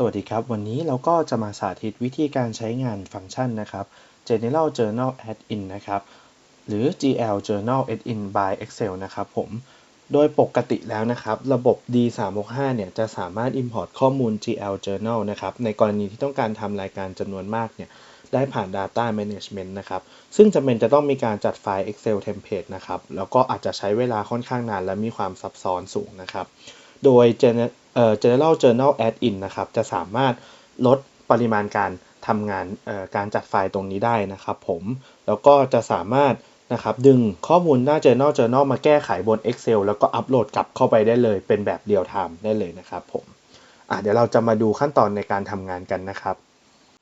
สวัสดีครับ วันนี้เราก็จะมาสาธิตวิธีการใช้งานฟังก์ชันนะครับ General Journal Add-in นะครับ หรือ GL Journal Add-in by Excel นะครับผม โดยปกติแล้วนะครับ ระบบ D365 เนี่ยจะสามารถ Import ข้อมูล GL Journal นะครับ ในกรณีที่ต้องการทำรายการจำนวนมากเนี่ย ได้ผ่าน Data Management นะครับ ซึ่งจำเป็นจะต้องมีการจัดไฟล์ Excel Template นะครับ แล้วก็อาจจะใช้เวลาค่อนข้างนานและมีความซับซ้อนสูงนะครับ โดย General Journal Add-in นะครับ จะสามารถลดปริมาณการทำงานการจัดไฟล์ตรงนี้ได้นะครับผม แล้วก็จะสามารถนะครับดึงข้อมูลหน้า Journal Journal มาแก้ไขบน Excel แล้วก็อัปโหลดกลับเข้าไปได้เลย เป็นแบบเดียวไทม์ได้เลยนะครับผมอะเดี๋ยวเราจะมาดูขั้นตอนในการทำงานกันนะครับ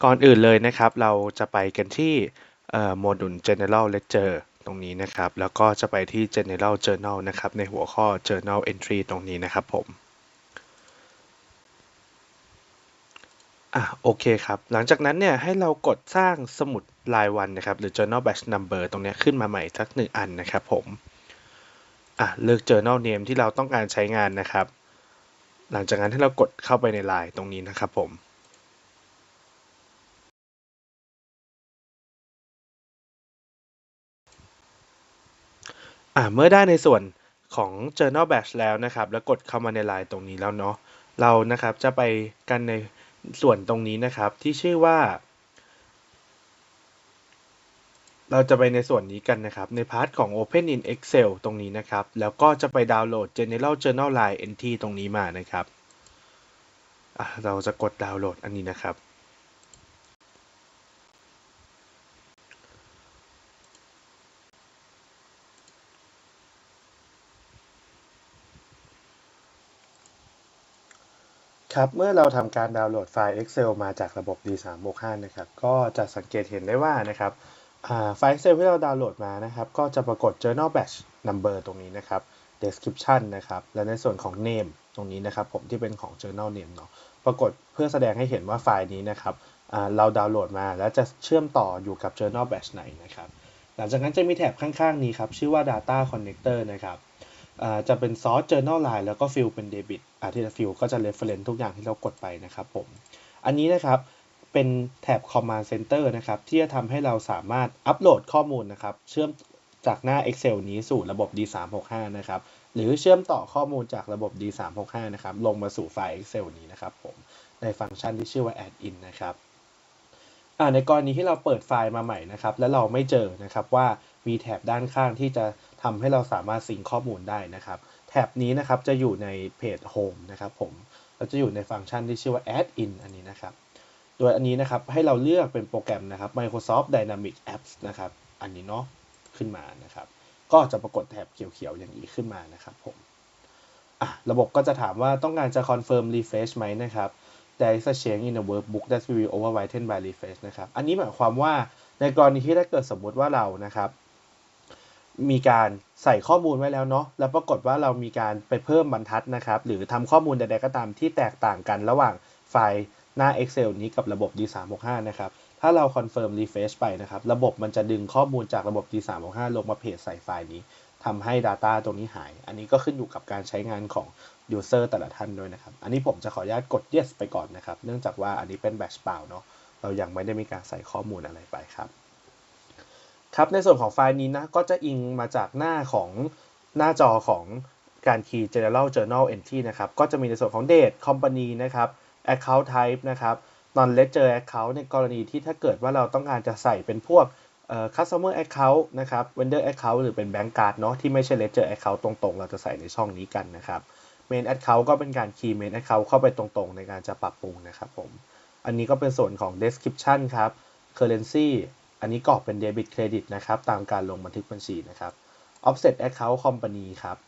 ก่อนอื่นเลยนะครับ เราจะไปกันที่โมดูล General Ledger ตรงนี้นะครับ แล้วก็จะไปที่ General Journal นะครับ ในหัวข้อ Journal Entry ตรงนี้นะครับผมอะโอเคครับ หลังจากนั้นเนี่ยให้เรากดสร้างสมุดรายวันนะครับ หรือ journal batch number ตรงนี้ขึ้นมาใหม่สักหนึ่งอันนะครับผมอะเลือก journal name ที่เราต้องการใช้งานนะครับ หลังจากนั้นให้เรากดเข้าไปในไลน์ตรงนี้นะครับผม อะเมื่อได้ในส่วนของ journal batch แล้วนะครับ แล้วกดเข้ามาในไลน์ตรงนี้แล้วเนาะเรานะครับจะไปกันในส่วนตรงนี้นะครับที่ชื่อว่า เราจะไปในส่วนนี้กันนะครับในพาร์ทของ Open in Excel ตรงนี้นะครับ แล้วก็จะไปดาวน์โหลด General Journal Line Entry ตรงนี้มานะครับอะเราจะกดดาวน์โหลดอันนี้นะครับ ครับเมื่อเราทำการดาวน์โหลดไฟล์ Excel มาจากระบบ D365 นะครับก็จะสังเกตเห็นได้ว่านะครับไฟล์ Excel ที่เราดาวน์โหลดมานะครับก็จะปรากฏ Journal Batch Number ตรงนี้นะครับ Description นะครับและในส่วนของ Name ตรงนี้นะครับผมที่เป็นของ Journal Name เนาะปรากฏเพื่อแสดงให้เห็นว่าไฟล์นี้นะครับเราดาวน์โหลดมาแล้วจะเชื่อมต่ออยู่กับ Journal Batch ไหนนะครับหลังจากนั้นจะมีแถบข้างๆนี้ครับชื่อว่า Data Connector นะครับ จะเป็น source journal line แล้วก็ fill เป็น debit อ่าที่ fill ก็จะ reference ทุกอย่างที่เรากดไปนะครับผม อันนี้นะครับเป็นแถบ command center นะครับ ที่จะทำให้เราสามารถอัปโหลดข้อมูลนะครับ เชื่อมจากหน้า Excel นี้สู่ระบบ D365 นะครับ หรือเชื่อมต่อข้อมูลจากระบบ D365 นะครับ ลงมาสู่ไฟล์ Excel นี้นะครับผม ในฟังก์ชันที่ชื่อว่า add in นะครับอ่าในกรณีที่เราเปิดไฟล์มาใหม่นะครับ แล้วเราไม่เจอนะครับว่ามีแถบด้านข้างที่จะ ทำให้เราสามารถซิงข้อมูลได้นะครับแถบนี้นะครับจะอยู่ในเพจ Home นะครับผมเราจะอยู่ในฟังก์ชันที่ชื่อว่า Add in อันนี้นะครับ โดยอันนี้นะครับให้เราเลือกเป็นโปรแกรมนะครับ Microsoft Dynamics Apps นะครับ อันนี้เนาะขึ้นมานะครับ ก็จะปรากฏแถบเขียวๆอย่างนี้ขึ้นมานะครับผมอะระบบก็จะถามว่าต้องการจะ confirm refresh ไหมนะครับ there is a change in the workbook that will be overwritten by refresh นะครับ อันนี้หมายความว่าในกรณีที่ถ้าเกิดสมมติว่าเรานะครับ มีการใส่ข้อมูลไว้แล้วเนาะแล้วปรากฏว่าเรามีการไปเพิ่มบรรทัดนะครับ หรือทำข้อมูลใดๆก็ตามที่แตกต่างกันระหว่างไฟล์หน้า Excel นี้กับระบบ D365 นะครับ ถ้าเรา confirm refresh ไปนะครับ ระบบมันจะดึงข้อมูลจากระบบ D365 ลงมาเพจใส่ไฟล์นี้ทำให้ Data ตรงนี้หาย อันนี้ก็ขึ้นอยู่กับการใช้งานของ User แต่ละท่านด้วยนะครับ อันนี้ผมจะขออนุญาตกด yes ไปก่อนนะครับ เนื่องจากว่าอันนี้เป็น batch เปล่าเนาะ เรายังไม่ได้มีการใส่ข้อมูลอะไรไปครับ ครับในส่วนของไฟล์นี้นะก็จะอิงมาจากหน้าของหน้าจอของการ key general journal entry นะครับ ก็จะมีในส่วนของ date company นะครับ account type นะครับ non ledger account ในกรณีที่ถ้าเกิดว่าเราต้องการจะใส่เป็นพวก customer account นะครับ vendor account หรือเป็น bank card เนาะที่ไม่ใช่ ledger account ตรงๆ เราจะใส่ในช่องนี้กันนะครับ main account ก็เป็นการ key main account เข้าไปตรงๆ ในการจะปรับปรุงนะครับผม อันนี้ก็เป็นส่วนของ description ครับ currency อันนี้กรอกเป็น debit credit นะครับตามการลงบันทึกบัญชีนะครับ offset account company ครับ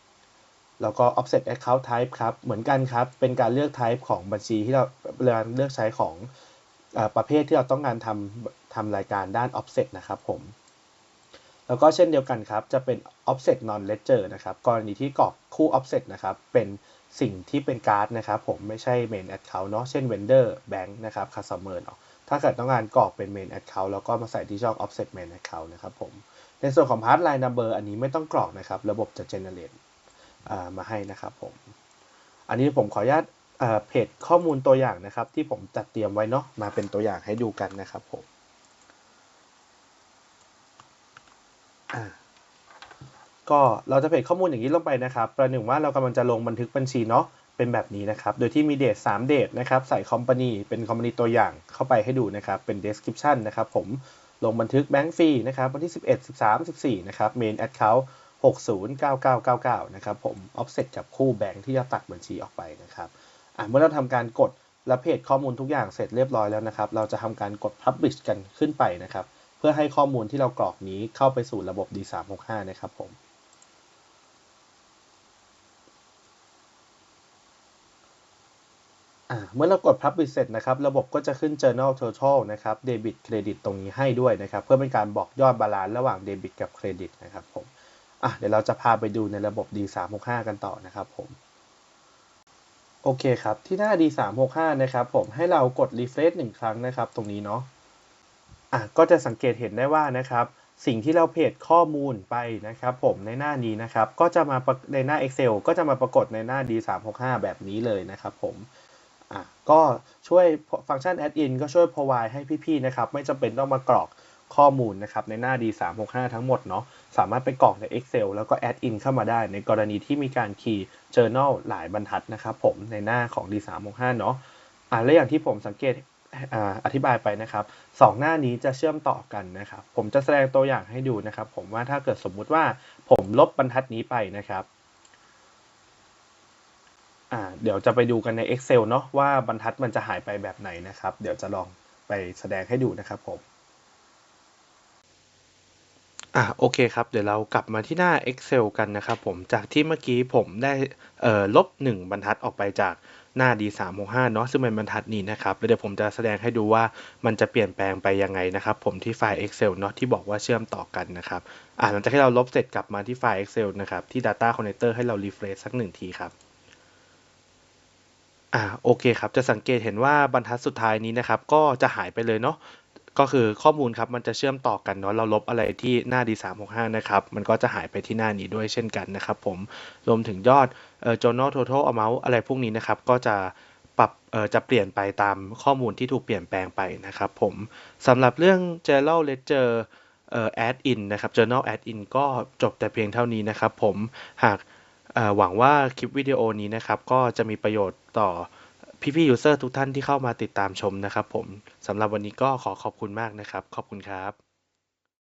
แล้วก็ offset account type ครับเหมือนกันครับเป็นการเลือก type ของบัญชีที่เราเลือกใช้ของอประเภทที่เราต้องการทำทำรายการด้าน offset นะครับผมแล้วก็เช่นเดียวกันครับ จะเป็น offset non ledger นะครับ กรณีที่กรอกคู่ offset นะครับ เป็นสิ่งที่เป็นการ์ดนะครับ ผมไม่ใช่ main account เนาะ เช่น vendor bank นะครับ customer เนาะ ถ้าเกิดต้องการกรอกเป็น main account แล้วก็มาใส่ที่ช่อง offset main account นะครับผม ในส่วนของ part line number อันนี้ไม่ต้องกรอกนะครับ ระบบจะ generate ามาให้นะครับผม อันนี้ผมขออนุญาตเพจข้อมูลตัวอย่างนะครับ ที่ผมจัดเตรียมไว้เนาะมาเป็นตัวอย่างให้ดูกันนะครับผมก็เราจะเพจข้อมูลอย่างนี้ลงไปนะครับ ประหนึ่งว่าเรากำลังจะลงบันทึกบัญชีเนาะ เป็นแบบนี้นะครับ โดยที่มีเดท3เดทนะครับ ใส่คอมพานีเป็นคอมพานีตัวอย่างเข้าไปให้ดูนะครับ เป็น description นะครับผม ลงบันทึกแบงก์ฟรีนะครับ วันที่ 11 13 14 นะครับ main account 609999 นะครับผม offset กับคู่แบงค์ที่จะตัดบัญชีออกไปนะครับอะเมื่อเราทำการกดและเพจข้อมูลทุกอย่างเสร็จเรียบร้อยแล้วนะครับ เราจะทำการกด publish กันขึ้นไปนะครับ เพื่อให้ข้อมูลที่เรากรอกนี้เข้าไปสู่ระบบ D365 นะครับผม อ่า เมื่อเรากด Publish เสร็จนะครับ ระบบก็จะขึ้น Journal Total นะครับ Debit Credit ตรงนี้ให้ด้วยนะครับ เพื่อเป็นการบอกยอดบาลานซ์ระหว่าง Debit กับ Credit นะครับผมอะเดี๋ยวเราจะพาไปดูในระบบ D365 กันต่อนะครับผมโอเคครับ ที่หน้า D365 นะครับผมให้เรากด refresh หนึ่งครั้งนะครับ ตรงนี้เนาะอะก็จะสังเกตเห็นได้ว่านะครับ สิ่งที่เราเพจข้อมูลไปนะครับ ผมในหน้านี้นะครับ ก็จะมาในหน้า Excel ก็จะมาปรากฏในหน้า D365 แบบนี้เลยนะครับผม อะก็ช่วยฟังก์ชัน add in ก็ช่วย provide ให้พี่ๆนะครับ ไม่จำเป็นต้องมากรอกข้อมูลนะครับในหน้า D365 ทั้งหมดเนาะสามารถไปกรอกใน Excel แล้วก็ add in เข้ามาได้ ในกรณีที่มีการ key journal หลายบรรทัดนะครับผมในหน้าของ D365 เนาะอะและอย่างที่ผมสังเกตออธิบายไปนะครับสองหน้านี้จะเชื่อมต่อกันนะครับ ผมจะแสดงตัวอย่างให้ดูนะครับ ผมว่าถ้าเกิดสมมุติว่าผมลบบรรทัดนี้ไปนะครับ อ่าเดี๋ยวจะไปดูกันใน Excel เนาะว่าบรรทัดมันจะหายไปแบบไหนนะครับ เดี๋ยวจะลองไปแสดงให้ดูนะครับผมอะโอเคครับ เดี๋ยวเรากลับมาที่หน้า Excel กันนะครับผมจากที่เมื่อกี้ผมได้เอ่อลบ 1 บรรทัดออกไปจากหน้า D365 เนาะซึ่งเป็นบรรทัดนี้นะครับแล้วเดี๋ยวผมจะแสดงให้ดูว่ามันจะเปลี่ยนแปลงไปยังไงนะครับ ผมที่ไฟล์ Excel เนาะที่บอกว่าเชื่อมต่อกันนะครับอ่าหลังจากที่เราลบเสร็จกลับมาที่ไฟล์ Excel นะครับที่ Data Connector ให้เรา refresh สักหนึ่งทีครับ อ่าโอเคครับ จะสังเกตเห็นว่าบรรทัดสุดท้ายนี้นะครับ ก็จะหายไปเลยเนาะก็คือข้อมูลครับมันจะเชื่อมต่อกันเนาะเราลบอะไรที่หน้า D365 นะครับ มันก็จะหายไปที่หน้านี้ด้วยเช่นกันนะครับผมรวมถึงยอดเอ่อ journal total amount อะไรพวกนี้นะครับ ก็จะปรับเอ่อจะเปลี่ยนไปตามข้อมูลที่ถูกเปลี่ยนแปลงไปนะครับผมสำหรับเรื่อง general ledger เอ่อ add in นะครับ journal add in ก็จบแต่เพียงเท่านี้นะครับผมหาก หวังว่าคลิปวิดีโอนี้นะครับก็จะมีประโยชน์ต่อพี่ๆยูเซอร์ทุกท่านที่เข้ามาติดตามชมนะครับผมสำหรับวันนี้ก็ขอขอบคุณมากนะครับ ขอบคุณครับ